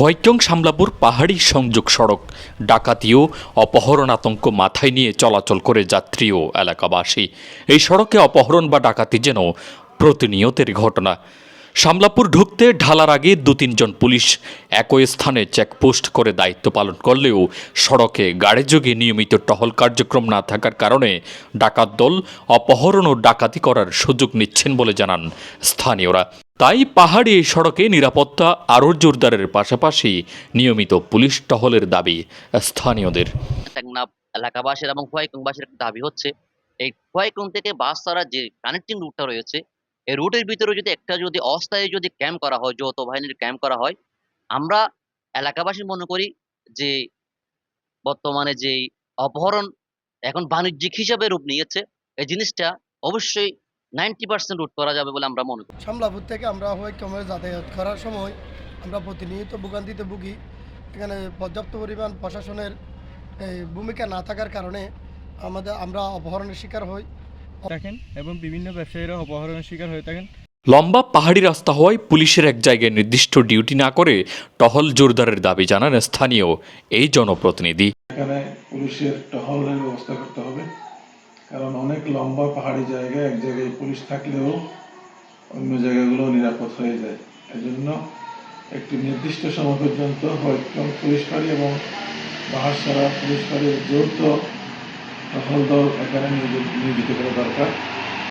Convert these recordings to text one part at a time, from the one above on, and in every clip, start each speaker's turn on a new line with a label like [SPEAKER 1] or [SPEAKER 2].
[SPEAKER 1] হোয়াইটং সামলাপুর পাহাড়ি সংযোগ সড়ক। ডাকাতিও অপহরণ আতঙ্ক মাথায় নিয়ে চলাচল করে যাত্রী ও এলাকাবাসী। এই সড়কে অপহরণ বা ডাকাতি যেন প্রতিনিয়তের ঘটনা। সামলাপুর ঢুকতে ঢালার আগে দু তিনজন পুলিশ একই স্থানে চেকপোস্ট করে দায়িত্ব পালন করলেও সড়কে গাড়ি যোগে নিয়মিত টহল কার্যক্রম না থাকার কারণে ডাকাত দল অপহরণ ও ডাকাতি করার সুযোগ নিচ্ছেন বলে জানান স্থানীয়রা। তাই পাহাড়ি এই সড়কে নিরাপত্তা আরও জোরদারের পাশাপাশি নিয়মিত পুলিশ টহলের দাবি স্থানীয়দের।
[SPEAKER 2] এলাকাবাসীর এবং খোয়াইকুংবাসীর একটা দাবি হচ্ছে, এই খোয়াইকুং থেকে বাস ছাড়া যে কানেক্টিং রুটটা রয়েছে, এই রুটের ভিতরে যদি একটা যদি অস্থায়ী যদি ক্যাম্প করা হয়, যৌথ বাহিনীর ক্যাম্প করা হয়, আমরা এলাকাবাসী মনে করি যে বর্তমানে যে অপহরণ এখন বাণিজ্যিক হিসাবে রূপ নিয়েছে, এই জিনিসটা অবশ্যই নাইনটি পার্সেন্ট রুট করা যাবে বলে আমরা মনে করি।
[SPEAKER 3] সামলাপুর থেকে আমরা হোয়াইট কমে যাতায়াত করার সময় আমরা প্রতিনিয়ত ভোগান্তিতে ভুগি। এখানে পর্যাপ্ত পরিমাণ প্রশাসনের ভূমিকা না থাকার কারণে আমাদের আমরা অপহরণের শিকার হই।
[SPEAKER 4] থাকেন এবং বিভিন্ন ব্যবসায়ীরা অপহরণের শিকার হয়ে থাকেন।
[SPEAKER 1] লম্বা পাহাড়ি রাস্তা হওয়ায় পুলিশের এক জায়গায় নির্দিষ্ট ডিউটি না করে টহল জোরদারের দাবি জানান স্থানীয় এই জনপ্রতিনিধি।
[SPEAKER 5] এখানে পুলিশের টহলের ব্যবস্থা করতে হবে। কারণ অনেক লম্বা পাহাড়ি জায়গায় এক জায়গায় পুলিশ থাকলেও অন্য জায়গাগুলো নিরাপদ হয়ে যায়। এজন্য একটি নির্দিষ্ট সময় পর্যন্ত হয়তো পুলিশ ফাঁড়ি এবং বাহাসারা পুলিশ ফাঁড়ির যৌথ টহল দল এখানে নিয়োজিত- করা দরকার।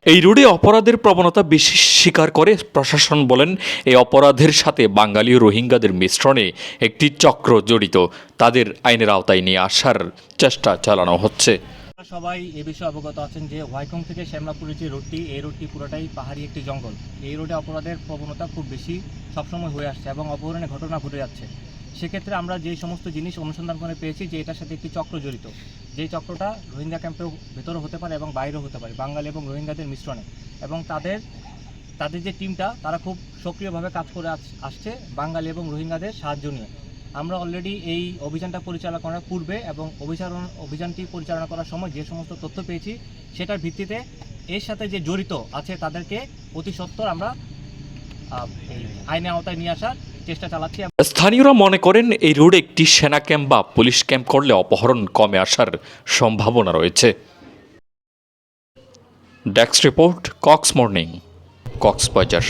[SPEAKER 1] এই রোডে অপরাধের প্রবণতা বেশি স্বীকার করে প্রশাসন বলেন, এই অপরাধের সাথে বাঙালি রোহিঙ্গাদের মিশ্রণে একটি চক্র জড়িত। তাদের আইনের আওতায় নিয়ে আসার চেষ্টা চালানো হচ্ছে।
[SPEAKER 4] সবাই এ বিষয়ে অবগত আছেন যে হোয়াইকং থেকে শ্যামলাপুরের যে রোডটি এই রোডটি পুরোটাই পাহাড়ি একটি জঙ্গল। এই রোডে অপরাধের প্রবণতা খুব বেশি সবসময় হয়ে আসছে এবং অপহরণের ঘটনা ঘটে যাচ্ছে। সেক্ষেত্রে আমরা যে সমস্ত জিনিস অনুসন্ধান করে পেয়েছি যে এটার সাথে একটি চক্র জড়িত। যেই চক্রটা রোহিঙ্গা ক্যাম্পের ভেতরে হতে পারে এবং বাইরেও হতে পারে, বাঙালি এবং রোহিঙ্গাদের মিশ্রণে। এবং তাদের তাদের যে টিমটা, তারা খুব সক্রিয়ভাবে কাজ করে আস- আসছে বাঙালি এবং রোহিঙ্গাদের সাহায্য নিয়ে। আমরা অলরেডি এই অভিযানটা পরিচালনা করার পূর্বে এবং অভিযান অভিযানটি পরিচালনা করার সময় যে সমস্ত তথ্য পেয়েছি, সেটার ভিত্তিতে এর সাথে যে জড়িত আছে তাদেরকে অতি সত্বর আমরা আইনে আওতায় নিয়ে আসার চেষ্টা চালাচ্ছি।
[SPEAKER 1] স্থানীয়রা মনে করেন এই রোডে একটি সেনা ক্যাম্প বা পুলিশ ক্যাম্প করলে অপহরণ কমে আসার সম্ভাবনা রয়েছে। Desk report, Cox's morning, Cox's Bazar.